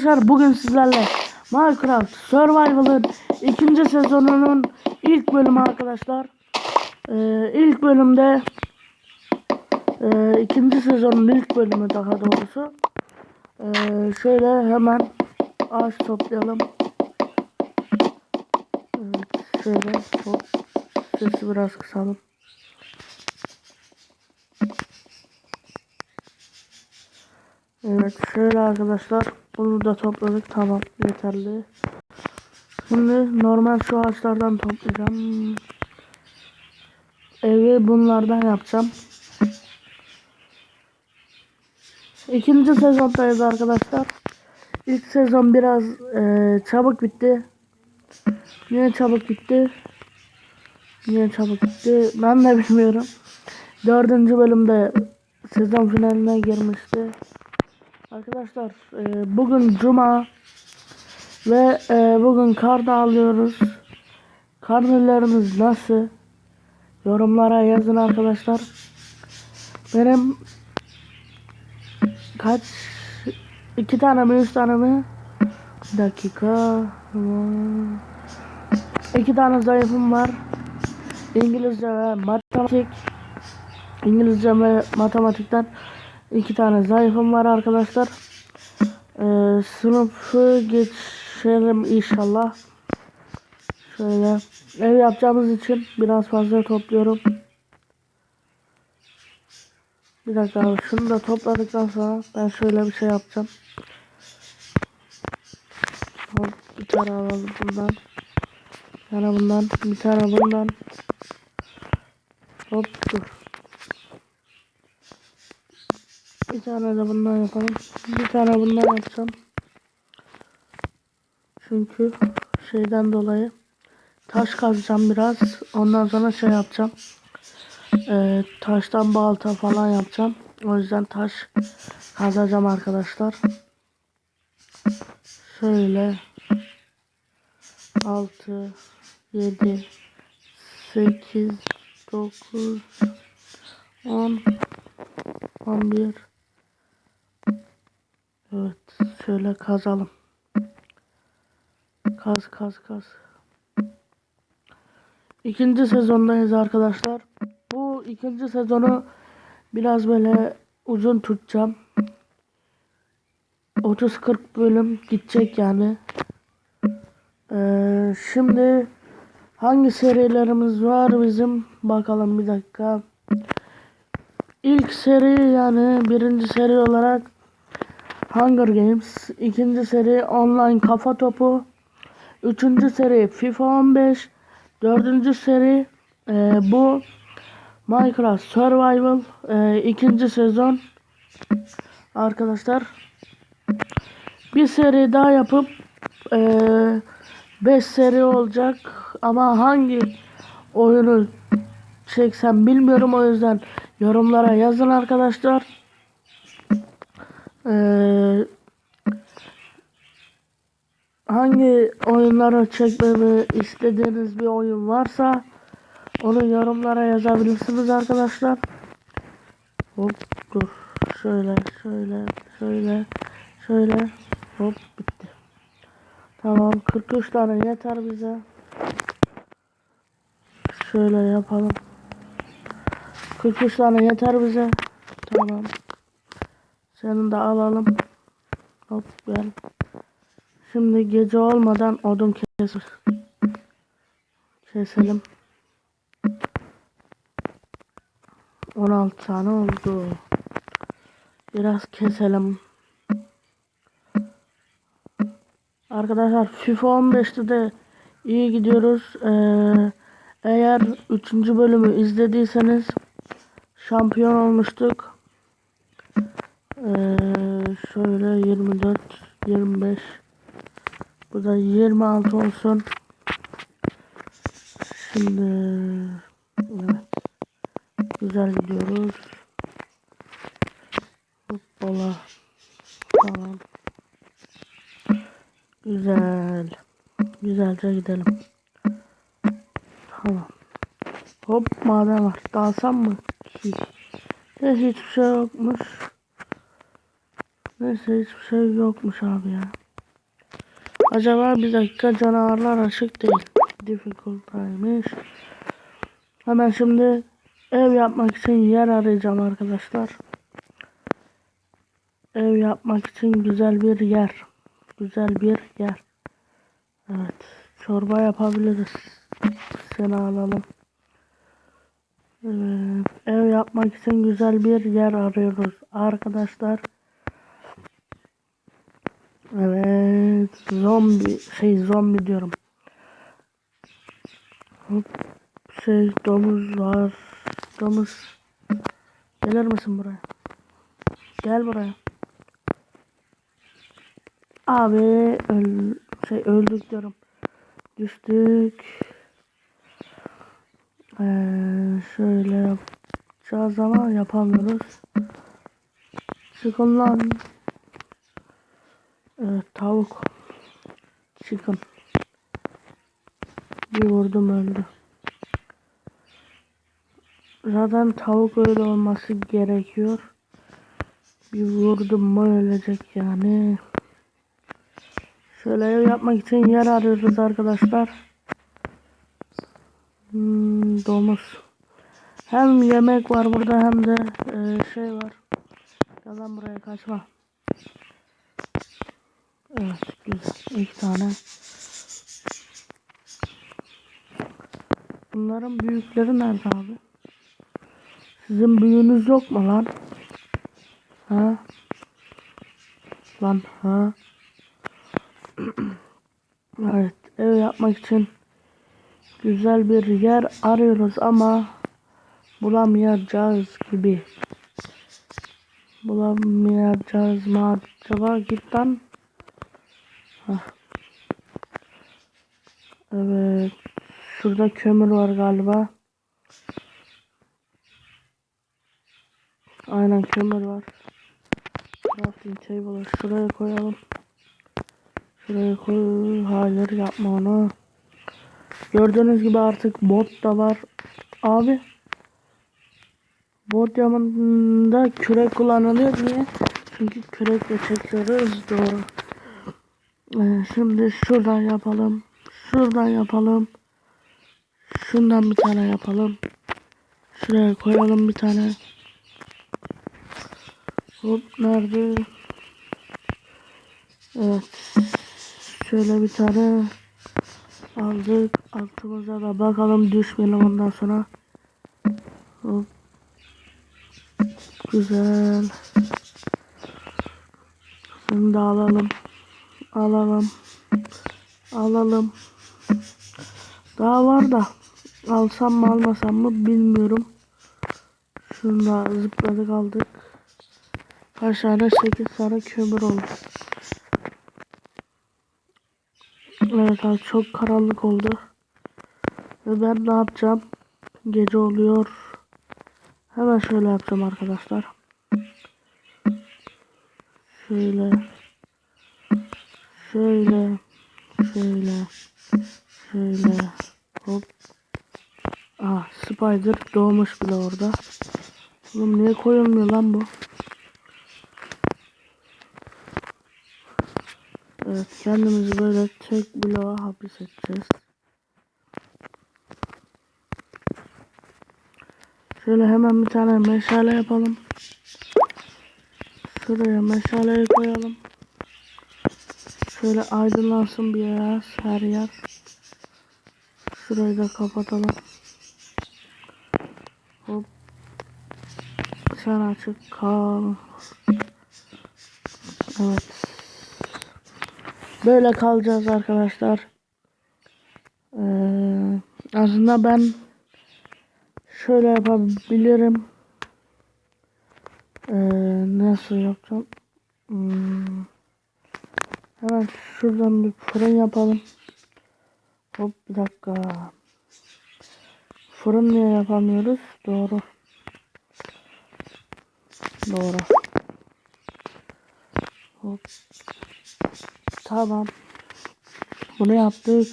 Arkadaşlar bugün sizlerle Minecraft Survival'ın ikinci sezonunun ilk bölümü arkadaşlar. Ee, ilk bölümde e, ikinci sezonun ilk bölümü daha doğrusu. Ee, şöyle hemen ağaç toplayalım. Evet, şöyle hop sesi biraz kısalım. Evet şöyle arkadaşlar bunu da topladık tamam yeterli. Şimdi normal şu ağaçlardan toplayacağım. Evi bunlardan yapacağım. İkinci sezondayız arkadaşlar. İlk sezon biraz e, çabuk bitti. Niye çabuk bitti? Niye çabuk bitti? Ben de bilmiyorum. Dördüncü bölümde sezon finaline girmişti. Arkadaşlar e, bugün cuma ve e, bugün kar da alıyoruz. Karnelerimiz nasıl? Yorumlara yazın arkadaşlar. Benim kaç iki tane mi üç tane mi? Bir dakika. İki tane zayıfım var. İngilizce ve matematik. İngilizce ve matematikten iki tane zayıfım var arkadaşlar. Ee, sınıfı geçelim inşallah. Şöyle ev yapacağımız için biraz fazla topluyorum. Bir dakika şunu da topladıktan sonra ben şöyle bir şey yapacağım. Bir tane alalım bundan. Bir tane bundan. Bir tane bundan. Hop dur. Bir tane de bundan yapalım. Bir tane bundan yapacağım. Çünkü şeyden dolayı taş kazacağım biraz. Ondan sonra şey yapacağım. Ee, taştan balta falan yapacağım. O yüzden taş kazacağım arkadaşlar. Şöyle 6 7 8 9 10 11 Evet şöyle kazalım. Kaz kaz kaz. İkinci sezondayız arkadaşlar. Bu ikinci sezonu biraz böyle uzun tutacağım. 30-40 bölüm gidecek yani. Ee, şimdi hangi serilerimiz var bizim bakalım bir dakika. İlk seri yani birinci seri olarak Hunger Games, ikinci seri online kafa topu, üçüncü seri FIFA 15, dördüncü seri e, bu Minecraft Survival e, ikinci sezon. Arkadaşlar bir seri daha yapıp 5 e, seri olacak. Ama hangi oyunu çeksem bilmiyorum. O yüzden yorumlara yazın arkadaşlar. Ee, hangi oyunları çekmemi istediğiniz bir oyun varsa onu yorumlara yazabilirsiniz arkadaşlar. Hop dur. Şöyle şöyle şöyle şöyle hop bitti. Tamam 43 tane yeter bize. Şöyle yapalım. 43 tane yeter bize. Tamam. Senin de alalım. Hop gel. Şimdi gece olmadan odun kes keselim. 16 tane oldu. Biraz keselim. Arkadaşlar FIFA 15'te de iyi gidiyoruz. Ee, eğer 3. bölümü izlediyseniz şampiyon olmuştuk. Ee, şöyle 24 25 bu da 26 olsun. Şimdi evet. Güzel gidiyoruz. Hoppala. Tamam. Güzel. Güzelce gidelim. Tamam. Hop maden var. Dalsam mı? Hiç. Hiçbir şey yokmuş. Neyse hiçbir şey yokmuş abi ya. Acaba bir dakika canavarlar açık değil. Difficult'aymış. Hemen şimdi ev yapmak için yer arayacağım arkadaşlar. Ev yapmak için güzel bir yer. Güzel bir yer. Evet. Çorba yapabiliriz. Seni alalım. Evet. Ev yapmak için güzel bir yer arıyoruz arkadaşlar. Evet. Zombi şey zombi diyorum. Şey domuz var. Domuz. Gelir misin buraya? Gel buraya. Abi öl şey öldük diyorum. Düştük. Ee, şöyle yapacağız ama yapamıyoruz. Çıkın lan. Tavuk. Çıkın. Bir vurdum öldü. Zaten tavuk öyle olması gerekiyor. Bir vurdum mu ölecek yani. Şöyle yapmak için yer arıyoruz arkadaşlar. Hmm, domuz. Hem yemek var burada hem de e, şey var. Yalan buraya kaçma. Evet. İki tane. Bunların büyükleri nerede abi? Sizin büyüğünüz yok mu lan? Ha? Lan ha? evet ev yapmak için güzel bir yer arıyoruz ama bulamayacağız gibi. Bulamayacağız mı acaba git lan. Hah. Evet. Şurada kömür var galiba. Aynen kömür var. Crafting table'ı şuraya koyalım. Şuraya koy. Hayır yapma onu. Gördüğünüz gibi artık bot da var. Abi. Bot yanında kürek kullanılıyor niye? Çünkü kürekle çekiyoruz doğru. Ee, şimdi şuradan yapalım. Şuradan yapalım. Şundan bir tane yapalım. Şuraya koyalım bir tane. Hop nerede? Evet. Şöyle bir tane aldık. Altımıza da bakalım düşmeyelim ondan sonra. Hop. Güzel. Da alalım. Alalım. Alalım. Daha var da alsam mı almasam mı bilmiyorum. Şunu zıpladık aldık. Kaç tane? 8 tane kömür oldu. Evet abi çok karanlık oldu. Ve ben ne yapacağım? Gece oluyor. Hemen şöyle yapacağım arkadaşlar. Şöyle. Şöyle. Şöyle. Şöyle. Hop. Ah spider doğmuş bile orada. Oğlum niye koyulmuyor lan bu? Evet kendimizi böyle tek bloğa hapis edeceğiz. Şöyle hemen bir tane meşale yapalım. Şuraya meşaleyi koyalım. Şöyle aydınlansın bir yer, her yer. Şurayı da kapatalım. Hop. Sen açık kal. Evet. Böyle kalacağız arkadaşlar. Ee, aslında ben şöyle yapabilirim. Ee, nasıl yapacağım? Hmm. Hemen şuradan bir fırın yapalım. Hop bir dakika. Fırın niye yapamıyoruz? Doğru. Doğru. Hop. Tamam. Bunu yaptık.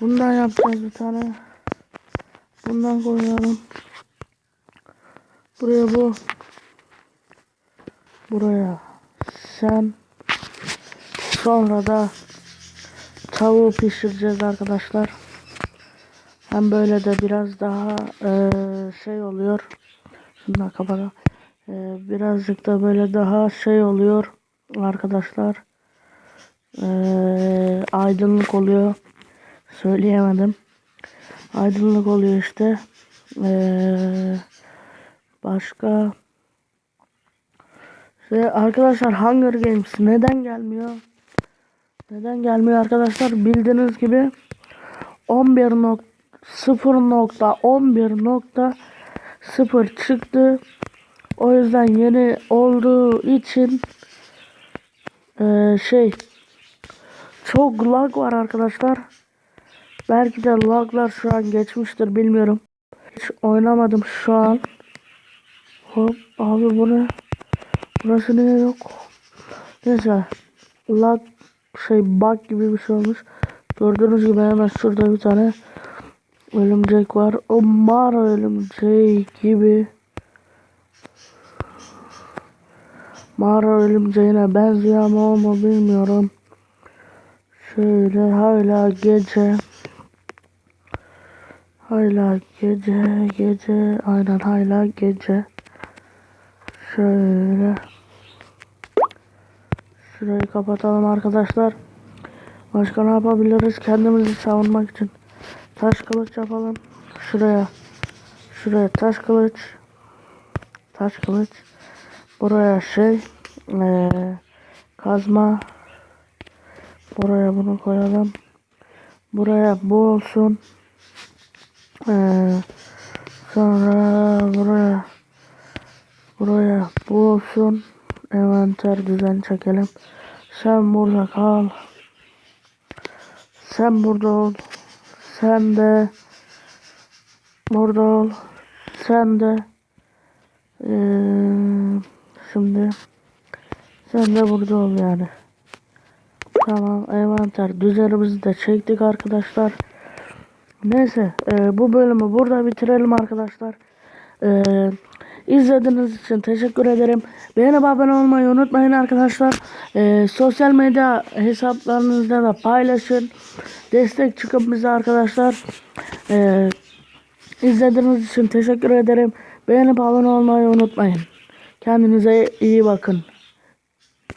Bundan yapacağız bir tane. Bundan koyalım. Buraya bu. Buraya sen. Sonra da tavuğu pişireceğiz arkadaşlar. Hem böyle de biraz daha eee, şey oluyor. Şunu da kapatalım. Eee, birazcık da böyle daha şey oluyor arkadaşlar. Eee, aydınlık oluyor. Söyleyemedim. Aydınlık oluyor işte. Eee, başka arkadaşlar Hunger Games neden gelmiyor? Neden gelmiyor arkadaşlar? Bildiğiniz gibi 11.0.11.0 çıktı. O yüzden yeni olduğu için eee, şey çok lag var arkadaşlar. Belki de laglar şu an geçmiştir bilmiyorum. Hiç oynamadım şu an. Hop abi bu ne? Burası niye yok? Neyse. Lag şey bug gibi bir şey olmuş. Gördüğünüz gibi hemen şurada bir tane örümcek var. O mağara örümceği gibi. Mağara örümceğine benziyor ama o mu bilmiyorum. Şöyle hala gece. Hala gece gece aynen hala gece. Şöyle. Şurayı kapatalım arkadaşlar. Başka ne yapabiliriz kendimizi savunmak için? Taş kılıç yapalım. Şuraya. Şuraya taş kılıç. Taş kılıç. Buraya şey. eee, kazma. Buraya bunu koyalım. Buraya bu olsun. Eee, sonra buraya buraya bu olsun. Envanter düzen çekelim. Sen burada kal. Sen burada ol. Sen de burada ol. Sen de eee, şimdi sen de burada ol yani. Tamam envanter düzenimizi de çektik arkadaşlar. Neyse e, bu bölümü burada bitirelim arkadaşlar. E, izlediğiniz için teşekkür ederim. Beğenip abone olmayı unutmayın arkadaşlar. E, sosyal medya hesaplarınızda da paylaşın. Destek çıkın bize arkadaşlar. E, izlediğiniz için teşekkür ederim. Beğenip abone olmayı unutmayın. Kendinize iyi bakın.